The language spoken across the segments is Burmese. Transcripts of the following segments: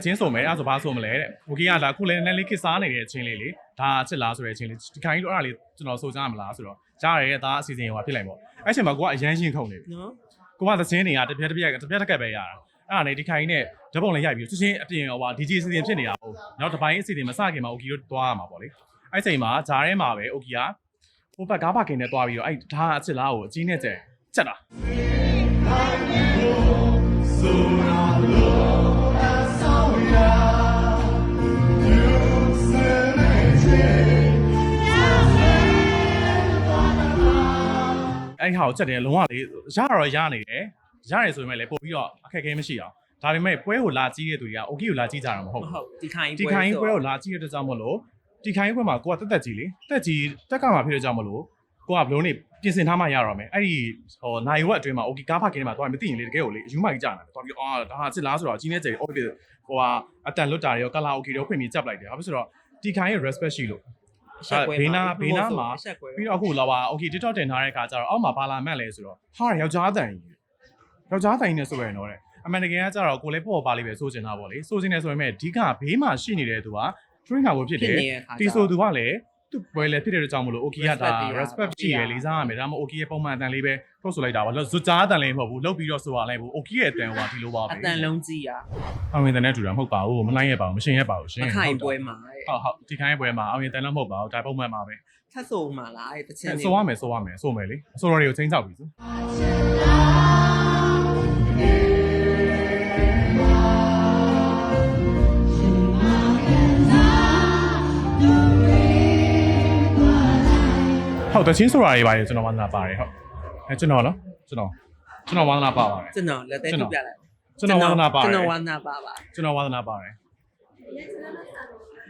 အချင်းဆုံးမယ်အဲ့ဒါဆိုဘာဆိုမလဲတဲ့ဝကီကဒါအခုလည်းနည်းနည်းလေးခစ်စားနေတဲ့အချင်းလေးလေဒါအချစ်လားဆိုတဲ့အချင်းလေးဒီခိုင်းလို့အဲ့ဒါလေးကျွန်တော်ဆိုကြမလားဆိုတော့ကြားရတဲ့ဒါအစီအစဉ်ရောဖြစ်လိုက်ပေါ့အဲ့အချိန်မှာကိုကအရန်ရှင်ခုန်နေပြီနော်ကိုကသချင်းတွေကတပြက်တပြက်တပြက်တက်ကက်ပဲရတာအဲ့ဒါနဲ့ဒီခိုင်းနဲ့ဓာတ်ပုံလည်းရိုက်ပြီးသူချင်းအပြင်ရောဟာ DJ အစီအစဉ်ဖြစ်နေတာဟုတ်နောက်တစ်ပိုင်းအစီအစဉ်မစခင်မှာ OK တို့သွားရမှာပေါ့လေအဲ့အချိန်မှာဂျားထဲမှာပဲ OK ကဟိုဘက်ကားပါကင်နဲ့သွားပြီးတော့အဲ့ဒါအချစ်လားကိုအကြီးနဲ့ကျက်ချက်တာ Lord, so I love. အဲ့ဟာကိုချက်တယ်လုံးဝလေရတော့ရနေတယ်ရတယ်ဆိုပေမဲ့လည်းပို့ပြီးတော့အခက်အခဲမရှိအောင်ဒါပေမဲ့ပွဲကိုလာကြည့်တဲ့သူတွေက okay ကိုလာကြည့်ကြတာမဟုတ်မဘူးဟုတ်ဒီခိုင်ဒီခိုင်းပွဲကိုလာကြည့်ရတဲ့ကြောင့်မလို့ဒီခိုင်းပွဲမှာကိုကတက်တက်ကြီးလေတက်ကြီးတက်ကမှာဖြစ်တဲ့ကြောင့်မလို့ကိုကဘလုံးနေပြင်ဆင်ထားမှရတော့မယ်အဲ့ဒီဟိုနိုင်ဝက်အတွင်းမှာ okay ကားဖကင်းမှာတော့မသိရင်လေတကယ်ကိုလေအယူမိုက်ကြတာတော်ပြီးအာဒါဟာစစ်လားဆိုတော့အကြီးနဲ့ကျယ် okay ဟိုဟာအတန်လွတ်တာတွေရောကလာ okay တွေခွင့်မြင်จับလိုက်တယ်ဘာဖြစ်ဆိုတော့ဒီခိုင်းရဲ့ respect ရှိလို့ ဘေးနားဘေးနားမှာရှက်ကွဲပြီးတော့အခုလာပါ okay TikTok တင်ထားတဲ့ခါကျတော့အောက်မှာဘာလာမှတ်လဲဆိုတော့ဟာယောက်ျားတန်ကြီးယောက်ျားတန်ကြီးနဲ့ဆိုရရင်တော့တဲ့အမှန်တကယ်ကကျတော့ကိုလည်းပေါ့ပါလိမ့်ပဲစိုးကျင်တာပေါ့လေစိုးကျင်နေဆိုပေမဲ့အဓိကဘေးမှာရှိနေတဲ့သူက trainer ကိုဖြစ်တယ်တီဆိုသူကလည်းသူ့ပွဲလည်းဖြစ်တဲ့ကြောင့်မလို့ okay ကဒါ respect ရှိရလေးစားရမယ်ဒါမှမဟုတ် okay ရဲ့ပုံမှန်အတန်လေးပဲ ထုတ်ဆိုလိုက်တာပါလို့ဇွတ်ကြားအတန်လေးမဟုတ်ဘူးလုတ်ပြီးတော့ဆိုရလိုက်ဘူး okay ရဲ့အတန်ဟိုပါဒီလိုပါပဲအတန်လုံးကြီးอ่ะအောင်ရင်တန်နဲ့တူတာမဟုတ်ပါဘူးမလိုက်ရပါဘူးမရှင်ရပါဘူးရှင်မခိုင်ပွဲမှာတဲ့ဟုတ်ဟုတ်ဒီခိုင်းပွဲမှာအောင်ရင်တန်လည်းမဟုတ်ပါဘူးဒါပုံမှန်ပါပဲထပ်ဆိုမှာလားအဲ့တချင်ဆိုရမယ်ဆိုရမယ်ဆိုမယ်လေအစိုးရတွေကိုချင်းချောက်ပြီဆိုဟုတ်တချင်းဆိုတာတွေပါတယ်ကျွန်တော်ဝါသနာပါတယ်ဟုတ် အဲကျွန်တော်နော်ကျွန်တော်ကျွန်တော်ဝါသနာပါပါတယ်ကျွန်တော်လက်သေးထုတ်ပြလိုက်ကျွန်တော်ဝါသနာပါတယ်ကျွန်တော်ဝါသနာပါပါကျွန်တော်ဝါသနာပါတယ်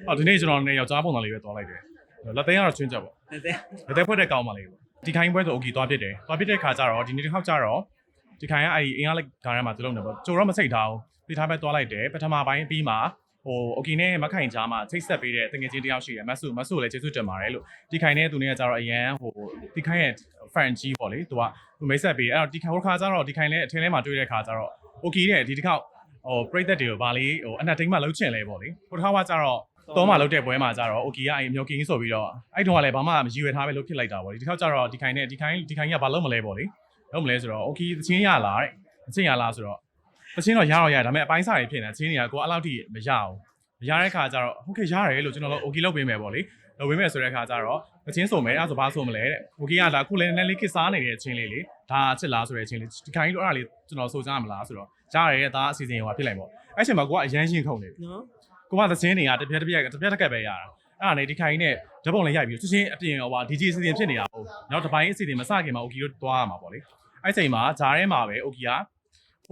ဟုတ်ဒီနေ့ကျွန်တော်နေယောက်ျားပုံစံလေးပဲတွားလိုက်တယ်လက်သိမ်းကတော့ချင်းချက်ပေါ့လက်သေးလက်သေးဖွက်တဲ့ကောင်းပါလေဒီခိုင်းပွဲဆို okay တွားပြစ်တယ်တွားပြစ်တဲ့ခါကျတော့ဒီနေ့တစ်ခေါက်ကျတော့ဒီခိုင်းကအဲ့ဒီအင်အားလိုက်ဂါရမ်းမှာသူလုံးနေပေါ့ကြိုတော့မစိတ်ထားဘူးပြထားပဲတွားလိုက်တယ်ပထမပိုင်းပြီးမှ ဟို okay နဲ့မခိုင်ကြားမှာချိတ်ဆက်ပေးတဲ့တငယ်ချင်းတယောက်ရှိတယ်မဆုမဆုလည်းကျေးဇူးတင်ပါတယ်လို့ဒီခိုင်နဲ့သူနဲ့ကကျတော့အရန်ဟိုဒီခိုင်ရဲ့ fan ကြီးပေါ့လေသူကသူမိတ်ဆက်ပေးအဲ့တော့ဒီခိုင်ဟိုခါကျတော့ဒီခိုင်နဲ့အထင်းထဲမှာတွေ့တဲ့ခါကျတော့ okay တဲ့ဒီတစ်ခေါက်ဟိုပြိသက်တွေကိုဗာလေးဟိုအနက်တိန်မှလှုပ်ချင်လဲပေါ့လေဟိုတစ်ခါကကျတော့တော့မှလှုပ်တဲ့ပွဲမှာကျတော့ okay ကအဲ့မျိုးကင်းဆိုပြီးတော့အဲ့တုန်းကလည်းဘာမှမရည်ရွယ်ထားပဲလှုပ်ဖြစ်လိုက်တာပေါ့လေဒီတစ်ခေါက်ကျတော့ဒီခိုင်နဲ့ဒီခိုင်ဒီခိုင်ကဘာလုပ်မလဲပေါ့လေလုပ်မလဲဆိုတော့ okay သချင်းရလားတဲ့သချင်းရလားဆိုတော့ သချင်းတော့ရတော့ရတယ်ဒါပေမဲ့အပိုင်းစားတွေဖြစ်နေသချင်းတွေကကိုယ်အဲ့လောက်ထိမရအောင်မရတဲ့ခါကျတော့ okay ရတယ်လို့ကျွန်တော်တို့ okay လုပ်ပေးမယ်ပေါ့လေလုပ်ပေးမယ်ဆိုတဲ့ခါကျတော့သချင်းဆိုမယ်အဲ့ဒါဆိုဘာဆိုမလဲတဲ့ okay ကဒါအခုလည်းနည်းနည်းလေးခစ်စားနေတဲ့အချင်းလေးလေဒါအချစ်လားဆိုတဲ့အချင်းလေးဒီခိုင်လို့အဲ့ဒါလေးကျွန်တော်စိုးစားမလားဆိုတော့ကြားရတဲ့ဒါအစီအစဉ်ဟိုဖြစ်လိုက်ပေါ့အဲ့ချိန်မှာကိုကအရန်ရှင်းခုန်နေပြီနော်ကိုကသချင်းတွေကတစ်ပြက်တစ်ပြက်တစ်ပြက်တစ်ကက်ပဲရတာအဲ့ဒါနဲ့ဒီခိုင်နဲ့ဓပုံလေးရိုက်ပြီးသူချင်းအပြင်ဟိုဟာ DJ အစီအစဉ်ဖြစ်နေတာဟုတ်နောက်တစ်ပိုင်းအစီအစဉ်မစခင်မှာ Oki တို့တွားရမှာပေါ့လေအဲ့ချိန်မှာဂျားထဲမှာပဲ Oki က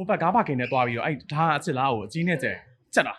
ဟိုဘက်ကားပါကင်နဲ့တွားပြီးတော့အဲ့ဒါအချစ်လားကိုအကြီးနဲ့ကျက်ချက်တာ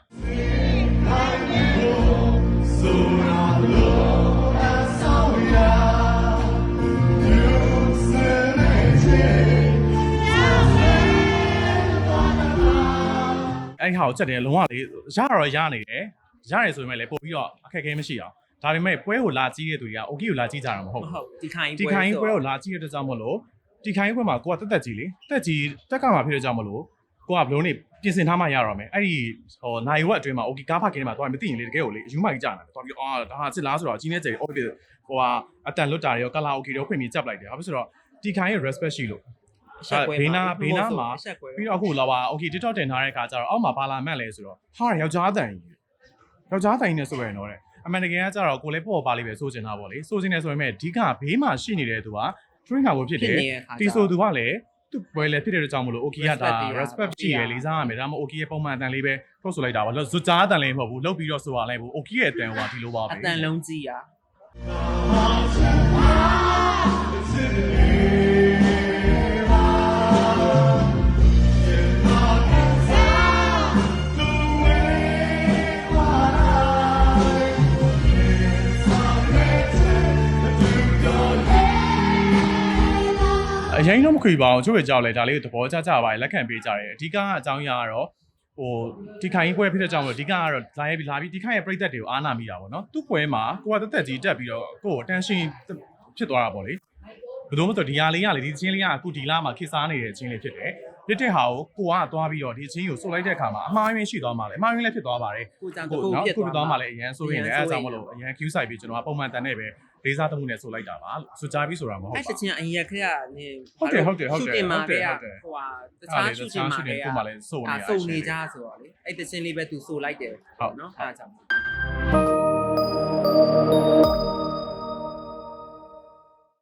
အဲ့ဟာကိုချက်တယ်လုံးဝလေရတော့ရနေတယ်ရတယ်ဆိုပေမဲ့လည်းပို့ပြီးတော့အခက်အခဲမရှိအောင်ဒါပေမဲ့ပွဲကိုလာကြည့်တဲ့သူတွေက okay ကိုလာကြည့်ကြတာမဟုတ်မဘူးဟုတ်ဒီခိုင်ဒီခိုင်းပွဲကိုလာကြည့်ရတဲ့ကြောင့်မလို့ ဒီခိုင်းပွဲမှာကိုကတက်တက်ကြီးလေတက်ကြီးတက်ကမှာဖြစ်တဲ့ကြောင့်မလို့ကိုကဘလုံးနေပြင်ဆင်ထားမှရတော့မယ်အဲ့ဒီဟိုနိုင်ဝက်အတွင်းမှာ okay ကားဖကင်းမှာတော့မသိရင်လေတကယ်ကိုလေအယူမိုက်ကြတာတော်ပြီးအာဒါဟာစစ်လားဆိုတော့အကြီးနဲ့ကျယ် okay ဟိုဟာအတန်လွတ်တာတွေရောကလာ okay တွေခွင့်မြင်จับလိုက်တယ်ဘာဖြစ်ဆိုတော့ဒီခိုင်းရဲ့ respect ရှိလို့ဘေးနားဘေးနားမှာရှက်ကွဲပြီးတော့အခုလာပါ okay TikTok တင်ထားတဲ့ခါကျတော့အောက်မှာဘာလာမှတ်လဲဆိုတော့ဟာယောက်ျားတန်ကြီးယောက်ျားတန်ကြီးနဲ့ဆိုရရင်တော့တဲ့အမှန်တကယ်ကကျတော့ကိုလည်းပေါ့ပါလိမ့်ပဲစိုးကျင်တာပေါ့လေစိုးကျင်နေဆိုပေမဲ့အဓိကဘေးမှာရှိနေတဲ့သူက trainer ကိုဖြစ်တယ်တီဆိုသူကလည်းသူ့ပွဲလည်းဖြစ်တဲ့ကြောင့်မလို့ okay ကဒါ respect ရှိရလေးစားရမယ်ဒါမှမဟုတ် okay ရဲ့ပုံမှန်အတန်လေးပဲထုတ်ဆိုလိုက်တာပါလို့ဇွတ်ကြားအတန်လေးမဟုတ်ဘူးလုတ်ပြီးတော့ဆိုရလိုက်ဘူး okay ရဲ့အတန်ဟိုပါဒီလိုပါပဲအတန်လုံးကြီးอ่ะ ရင်တော့မခွေပါအောင်ချို့ပဲကြောက်လဲဒါလေးကိုသဘောကျကျပါလက်ခံပေးကြတယ်အဓိကအကြောင်းအရာကတော့ဟိုဒီခိုင်ပွဲဖြစ်တဲ့ကြောင့်လို့အဓိကကတော့လာရပြီးလာပြီးဒီခိုင်ရဲ့ပြိသက်တွေကိုအားနာမိတာပေါ့နော်သူ့ပွဲမှာကိုကတက်တက်ကြီးတက်ပြီးတော့ကိုကိုတန်ရှင်းဖြစ်သွားတာပေါ့လေဘယ်လိုမှမဆိုဒီဟာလေးကလေဒီချင်းလေးကအခုဒီလာမှာခေစားနေတဲ့အချင်းလေးဖြစ်တယ် ပြစ်တဲ့ဟာကိုကိုကသွားပြီးတော့ဒီအချင်းကိုစုလိုက်တဲ့အခါမှာအမှားရင်းရှိသွားမှာလေအမှားရင်းလည်းဖြစ်သွားပါတယ်ကိုကြောင့်တကိုခုနော်ပြစ်ကိုသွားပြသွားမှမှာလည်းအရန်ဆိုရင်လည်းအဲဒါကြောင့်မလို့အရန် queue site ပြီးကျွန်တော်ကပုံမှန်တန်နေပဲလေးစားသမှုနဲ့ဆိုလိုက်တာပါလို့ဆိုကြပြီးဆိုတာမဟုတ်အဲ့ပါတချင်းအရင်ခက်ကနေဟုတ်တယ်ဟုတ်တယ်ဟုတ်တယ်ရှူတင်မှာဟုတ်တယ်ကဟုတ်တယ်ဟိုဟာတအဲ့ခြားလေရှူတတင်ခြားမှာရှူတင်ကကိုမှလည်းစုံနေအာရစုံနေကြဆိုတော့လေအဲ့တချင်းလေးပဲသူဆိုလိုက်တယ်ဟုတ်နော်အဲ့ဒါကြောင့်